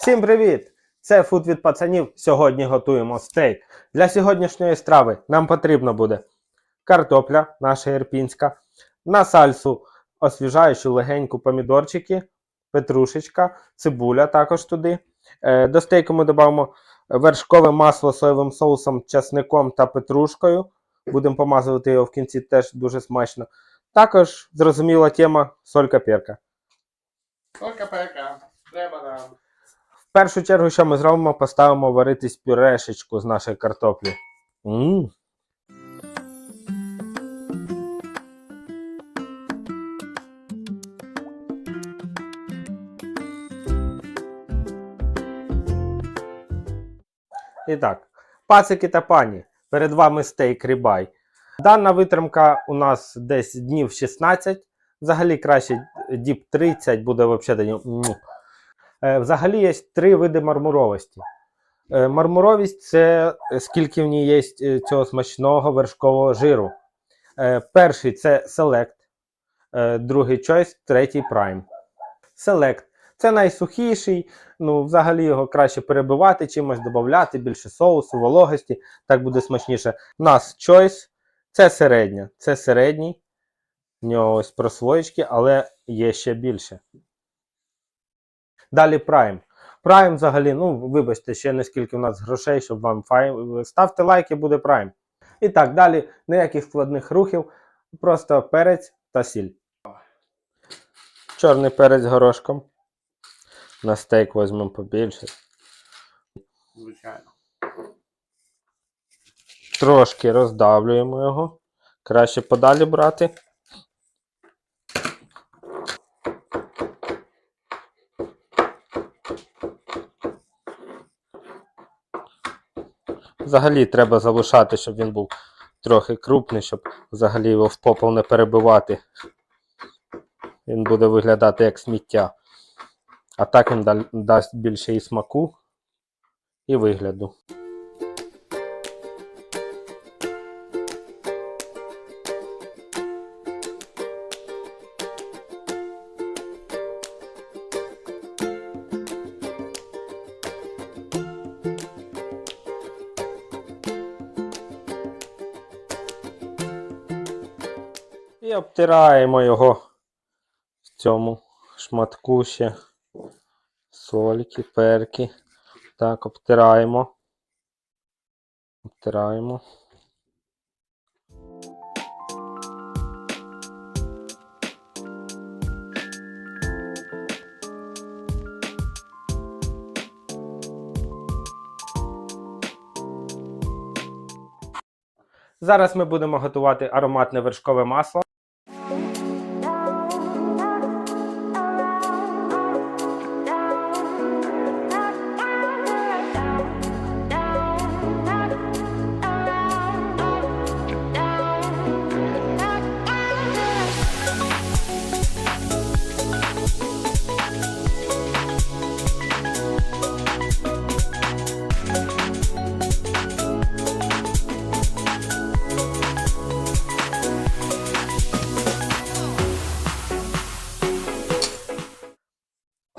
Всім привіт! Це фуд від пацанів. Сьогодні готуємо стейк. Для сьогоднішньої страви нам потрібно буде картопля, наша ірпінська, на сальсу освіжаючу легеньку помідорчики, петрушечка, цибуля також туди. Е, До стейку ми додамо вершкове масло соєвим соусом, часником та петрушкою. Будемо помазувати його в кінці теж дуже смачно. Також зрозуміла тема солька-перка. Только пека. Треба нам. Першу чергу, що ми зробимо, поставимо варитись пюрешечку з нашої картоплі. м І так, пацики та пані, перед вами стейк рібай. Дана витримка у нас десь днів 16. Взагалі краще діб 30 буде взагалі. Е, Взагалі є три види мармуровості. Е, Мармуровість це е, скільки в ній є цього смачного вершкового жиру. Перший це Select, другий Choice, третій Prime. Select це найсухіший, ну, взагалі його краще перебивати, чимось додати, більше соусу, вологості, так буде смачніше. У нас Choice це середня, це середній. В нього ось прослоєчки, але є ще більше. Далі Prime. Prime взагалі, ну, вибачте, ще не скільки в нас грошей, щоб вам фай... Ставте лайки, буде Prime. І так, далі ніяких складних рухів, просто перець та сіль. Чорний перець горошком. На стейк візьмемо побільше. Звичайно. Трошки роздавлюємо його. Краще подалі брати. Взагалі треба залишати, щоб він був трохи крупний, щоб взагалі його в попол не перебивати. Він буде виглядати як сміття. А так він дасть більше і смаку, і вигляду. І обтираємо його в цьому шматку ще сольки, перки. Так, обтираємо. Обтираємо. Зараз ми будемо готувати ароматне вершкове масло.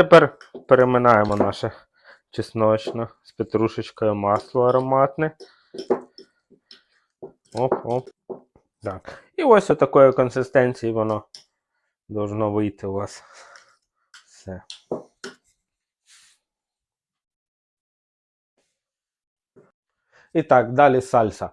Тепер переминаємо наше чесночне з петрушечкою масло ароматне. Оп-оп. Так. І ось такої консистенції воно должно вийти у вас. Все. І так, далі сальса.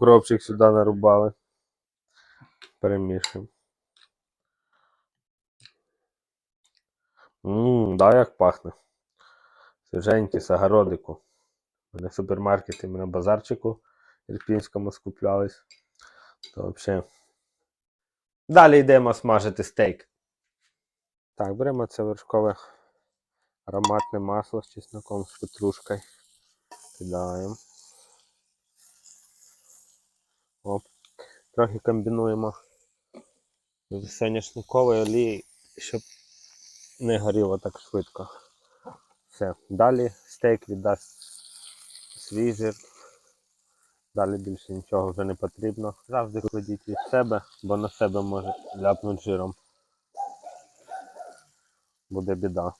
Укропчик сюди нарубали. Перемішуємо. Ммм, да, як пахне. Свіженький з огородику. Ми на супермаркеті на базарчику ірпінському скуплялись. То взагалі. Далі йдемо смажити стейк. Так, беремо це вершкове ароматне масло з чесноком, з петрушкою. Кидаємо. Оп. Трохи комбінуємо з соняшниковою олією, щоб не горіло так швидко. Все. Далі стейк віддасть свій жир. Далі більше нічого вже не потрібно. Завжди кладіть від себе, бо на себе може ляпнути жиром. Буде біда.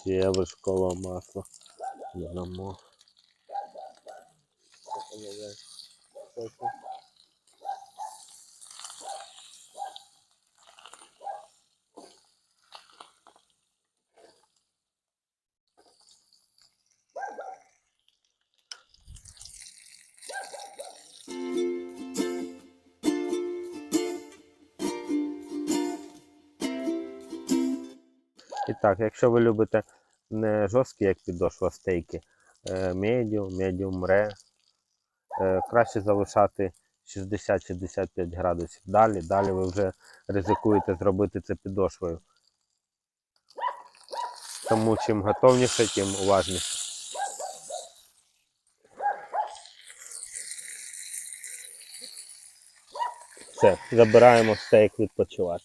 Ще вершкове масло. Додамо. І так, якщо ви любите не жорсткі, як підошва стейки, е, медіум, медіум ре, е, краще залишати 60-65 градусів. Далі, далі ви вже ризикуєте зробити це підошвою. Тому чим готовніше, тим уважніше. Все, забираємо стейк відпочивати.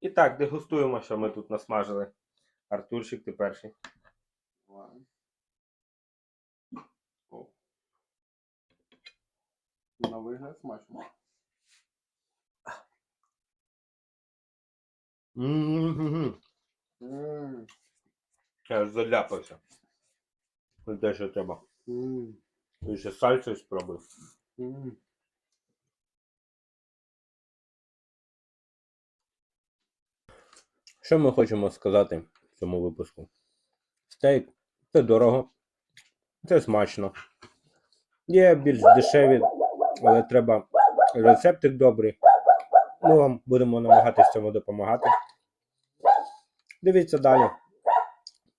І так, дегустуємо, що ми тут насмажили. Артурчик, ти перший. На вигляд смачно. Я аж заляпався. Те, що треба. Ти ще сальцю спробуй. Що ми хочемо сказати в цьому випуску? Стейк це дорого, це смачно. Є більш дешеві, але треба рецептик добрий. Ми вам будемо намагатися цьому допомагати. Дивіться далі.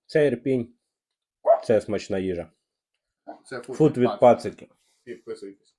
Це ірпінь, це смачна їжа. Це Фуд від пацики. Підписуйтесь.